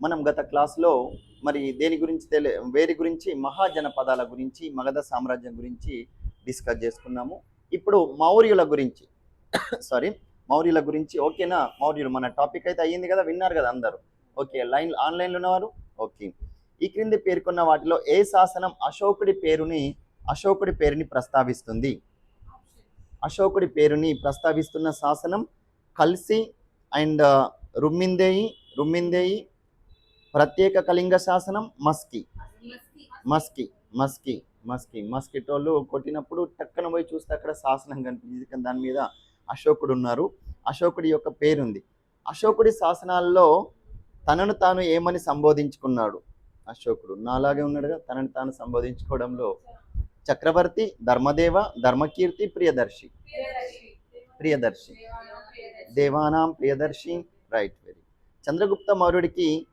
మనం గత క్లాస్లో మరి దేని గురించి తెలి వేరి గురించి మహాజనపదాల గురించి మగధ సామ్రాజ్యం గురించి డిస్కస్ చేసుకున్నాము. ఇప్పుడు మౌర్యుల గురించి సారీ మౌర్యుల గురించి ఓకేనా? మౌర్యులు మన టాపిక్ అయితే అయ్యింది కదా విన్నారు కదా అందరూ. ఓకే లైన్ ఆన్లైన్లో ఉన్నవారు? ఓకే. ఈ క్రింది పేర్కొన్న వాటిలో ఏ శాసనం అశోకుడి పేరుని అశోకుడి పేరుని ప్రస్తావిస్తుంది? అశోకుడి పేరుని ప్రస్తావిస్తున్న శాసనం కల్సి అండ్ రుమ్మిందేయి రుమ్మిందేయి ప్రత్యేక కళింగ శాసనం మస్కి. మస్కి. మస్కి మస్కి మస్కిటోళ్ళు కొట్టినప్పుడు టక్కన పోయి చూస్తే అక్కడ శాసనం కనిపించింది. కానీ దాని మీద అశోకుడు ఉన్నారు. అశోకుడి యొక్క పేరుంది. అశోకుడి శాసనాల్లో తనను తాను ఏమని సంబోధించుకున్నాడు? అశోకుడు. నాలాగే ఉన్నాడుగా. తనను తాను సంబోధించుకోవడంలో చక్రవర్తి ధర్మదేవ ధర్మకీర్తి ప్రియదర్శి. ప్రియదర్శి. దేవానాం ప్రియదర్శి. Right very. చంద్రగుప్త మౌర్యుడికి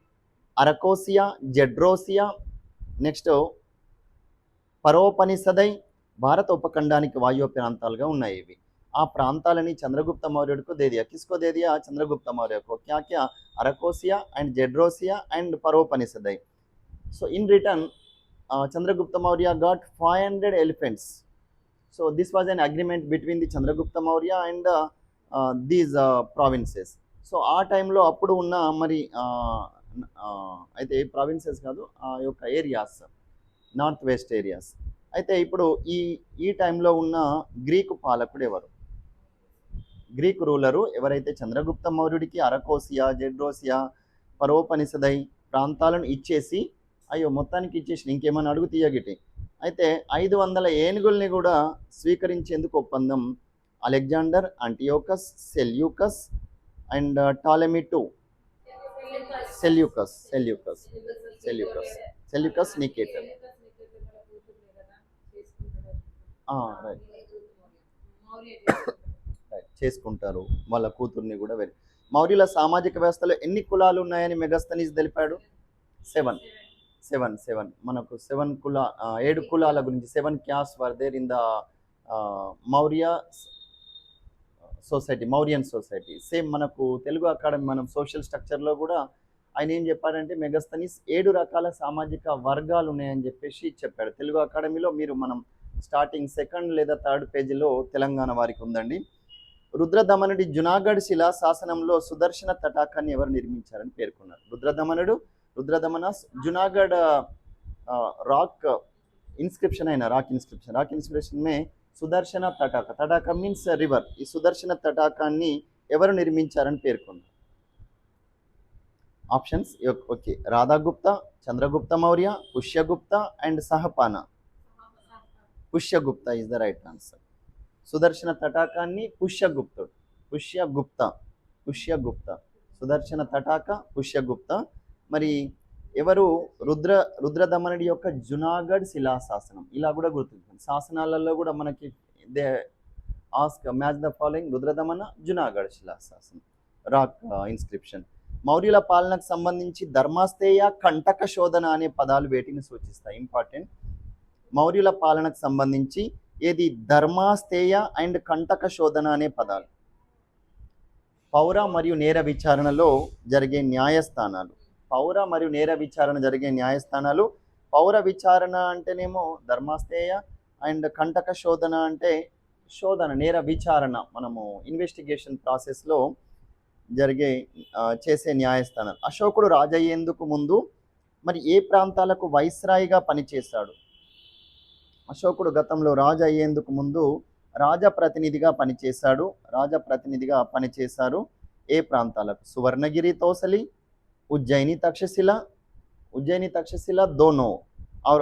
అరకోసియా జెడ్రోసియా నెక్స్ట్ పరోపనిసదై భారత ఉపఖండానికి వాయువ ప్రాంతాలుగా ఉన్నాయి ఇవి. ఆ ప్రాంతాలని చంద్రగుప్త మౌర్యుడికి దేదియా కిస్కో దేదియా చంద్రగుప్త మౌర్యకు క్యాక్యా Arachosia and Gedrosia and Paropanisadae. So in return Chandragupta Maurya got five hundred elephants so this was an agreement between the Chandragupta Maurya and these provinces so ఆ టైంలో అప్పుడు ఉన్న మరి అయితే ప్రావిన్సెస్ కాదు ఆ యొక్క ఏరియాస్ నార్త్ వెస్ట్ ఏరియాస్ అయితే ఇప్పుడు ఈ ఈ టైంలో ఉన్న గ్రీకు పాలకుడు ఎవరు? గ్రీక్ రూలరు ఎవరైతే చంద్రగుప్త మౌర్యుడికి అరకోసియా జెడ్రోసియా పరోపనిసదై ప్రాంతాలను ఇచ్చేసి అయ్యో మొత్తానికి ఇచ్చేసి ఇంకేమైనా అడుగు తీయగిటి. అయితే ఐదు వందల ఏనుగుల్ని కూడా స్వీకరించేందుకు ఒప్పందం Alexander Antiochus Seleucus and Ptolemy two Seleucus Seleucus Seleucus Seleucus Nicator right right చేసుకుంటారు. వాళ్ళ కూతుర్ని కూడా వెరీ. మౌర్యుల సామాజిక వ్యవస్థలో ఎన్ని కులాలు ఉన్నాయని మెగస్తనీస్ తెలిపాడు? సెవెన్ సెవెన్ సెవెన్ మనకు సెవెన్ కుల ఏడు కులాల గురించి seven caste were there in the Maurya society Mauryan society. Same మనకు తెలుగు అకాడమీ మనం సోషల్ స్ట్రక్చర్లో కూడా ఆయన ఏం చెప్పాడంటే మెగస్తనీస్ ఏడు రకాల సామాజిక వర్గాలు ఉన్నాయని చెప్పేసి చెప్పాడు. తెలుగు అకాడమీలో మీరు మనం స్టార్టింగ్ సెకండ్ లేదా థర్డ్ పేజీలో తెలంగాణ వారికి ఉందండి. రుద్రదమనుడి జునాగఢ్ శిలా శాసనంలో సుదర్శన తటాకాన్ని ఎవరు నిర్మించారని పేర్కొన్నారు. రుద్రదమనుడు రుద్రదమన జునాగఢ్ రాక్ ఇన్స్క్రిప్షన్ అయిన రాక్ ఇన్స్క్రిప్షన్ రాక్ ఇన్స్క్రిప్షన్ మే సుదర్శన తటాక. తటాక మీన్స్ రివర్ ఈ సుదర్శన తటాకాన్ని ఎవరు నిర్మించారని పేర్కొన్నారు? Options okay Radhagupta Chandragupta Maurya Pushyagupta and Sahapana. Pushyagupta is the right answer Sudarshana తటాకాన్ని పుష్యగుప్తుడు. పుష్యగుప్త పుష్యగుప్త. సుదర్శన తటాక పుష్యగుప్త. మరి ఎవరు? రుద్ర రుద్రదమనుడి యొక్క జునాగఢ్ శిలాశాసనం. ఇలా కూడా గుర్తుంచుకోండి. శాసనాలలో కూడా మనకి they ask match the following Rudradaman Junagadh శిలాశాసనం. Rock inscription. మౌర్యుల పాలనకు సంబంధించి ధర్మాస్తేయ కంటక శోధన అనే పదాలు వేటిని సూచిస్తాయి. ఇంపార్టెంట్. మౌర్యుల పాలనకు సంబంధించి ఏది? ధర్మాస్తేయ అండ్ కంటక శోధన అనే పదాలు. పౌర మరియు నేర విచారణలో జరిగే న్యాయస్థానాలు. పౌర మరియు నేర విచారణ జరిగే న్యాయస్థానాలు. పౌర విచారణ అంటేనేమో ధర్మాస్థేయ అండ్ కంటక శోధన అంటే శోధన నేర విచారణ మనము ఇన్వెస్టిగేషన్ ప్రాసెస్లో జరిగే చేసే న్యాయస్థానాలు. అశోకుడు రాజయ్యేందుకు ముందు మరి ఏ ప్రాంతాలకు వైస్రాయిగా పనిచేశాడు? అశోకుడు గతంలో రాజు అయ్యేందుకు ముందు రాజప్రతినిధిగా పనిచేశాడు. రాజప్రతినిధిగా పనిచేశారు ఏ ప్రాంతాలకు? సువర్ణగిరి తోసలి ఉజ్జయిని తక్షశిల ఉజ్జయిని తక్షశిల దోనో और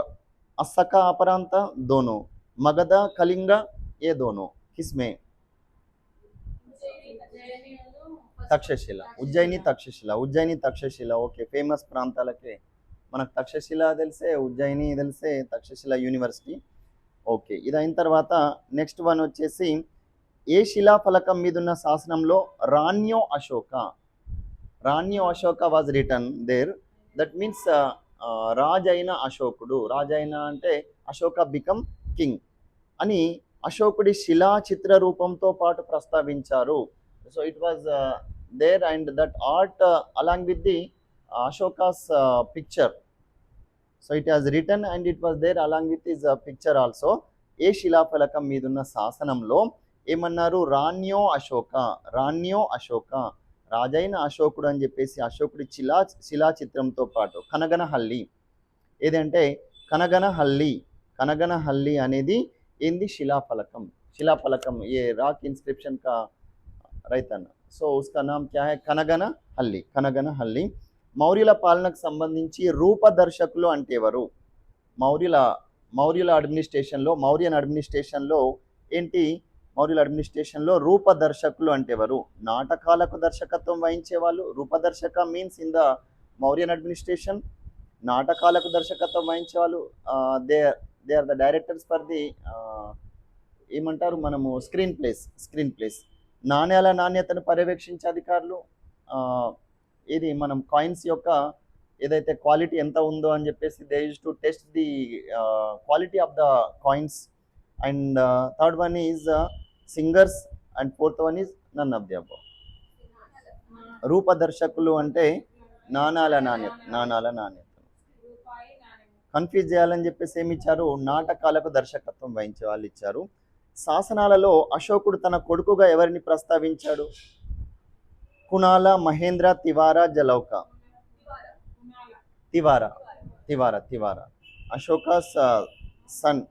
अस्सका अपरांत दोनों मगध कलिंग ये दोनों किसमें తక్షశిల ఉజ్జయిని తక్షశిల ఉజ్జయిని తక్షశిల ఓకే ఫేమస్ ప్రాంతాలకే మనకు తక్షశిల తెలిసే ఉజ్జయిని తెలిసే తక్షశిల యూనివర్సిటీ ఓకే ఇది అయిన తర్వాత నెక్స్ట్ వన్ వచ్చేసి ఏ శిలాఫలకం మీద ఉన్న శాసనంలో రాణ్యో Ashoka రాణ్యో Ashoka was written there that means రాజైన అయిన అశోకుడు. రాజైన అంటే అశోక బికమ్ కింగ్ అని అశోకుడి శిలా చిత్ర రూపంతో పాటు ప్రస్తావించారు. So it was there and that art along with the Ashoka's picture so it has written and it was there along with is picture also ఏ శిలాఫలకం మీదున్న శాసనంలో ఏమన్నారు? రాణ్యో అశోక రాణ్యో అశోక. రాజైన అశోకుడు అని చెప్పేసి అశోకుడి శిలా శిలా చిత్రంతో పాటు కనగనహల్లి. ఏదంటే కనగనహల్లి కనగనహల్లి అనేది ఏంది? శిలాఫలకం. శిలాఫలకం ఏ రాక్ ఇన్స్క్రిప్షన్ కా రైతన్న. సో ఉస్కా నామ్ క్యా హై? కనగన హల్లి కనగన హల్లి మౌర్యుల పాలనకు సంబంధించి రూపదర్శకులు అంటే ఎవరు? మౌర్యుల మౌర్యుల అడ్మినిస్ట్రేషన్లో మౌర్యన్ అడ్మినిస్ట్రేషన్లో ఏంటి? మౌర్యుల అడ్మినిస్ట్రేషన్లో రూపదర్శకులు అంటే ఎవరు? నాటకాలకు దర్శకత్వం వహించే వాళ్ళు రూపదర్శక means in the Mauryan administration నాటకాలకు దర్శకత్వం వహించే వాళ్ళు they they are the directors for the ఏమంటారు? మనము స్క్రీన్ ప్లేస్ స్క్రీన్ ప్లేస్ నాణ్యాల నాణ్యతను పర్యవేక్షించే అధికారులు. ఇది మనం కాయిన్స్ యొక్క ఏదైతే క్వాలిటీ ఎంత ఉందో అని చెప్పేసి they use to test the quality of the coins and third one is singers and fourth one is none of the above రూపదర్శకులు అంటే నాణాల నాణ్యత నాణాల నాణ్యత. కన్ఫ్యూజ్ చేయాలని చెప్పేసి ఏమి ఇచ్చారు? నాటకాలకు దర్శకత్వం వహించే వాళ్ళు ఇచ్చారు. శాసనాలలో అశోకుడు తన కొడుకుగా ఎవరిని ప్రస్తావించాడు? Kunala Mahendra Tivara Jalauka. Tivara Tivara Tivara. Ashoka son.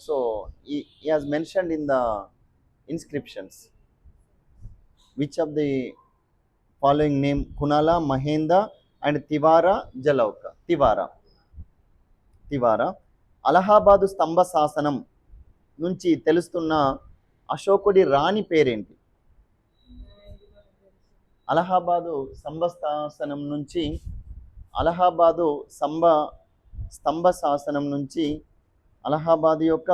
So he has mention in the inscriptions which of the following name kunala mahenda and tivara jalauka tivara Tivara Allahabad స్తంభ శాసనం నుంచి తెలుస్తున్న అశోకుడి రాణి పేరేంటి అలహాబాదు స్తంభ శాసనం నుంచి అలహాబాదు స్తంభ స్తంభ శాసనం నుంచి అలహాబాద్ యొక్క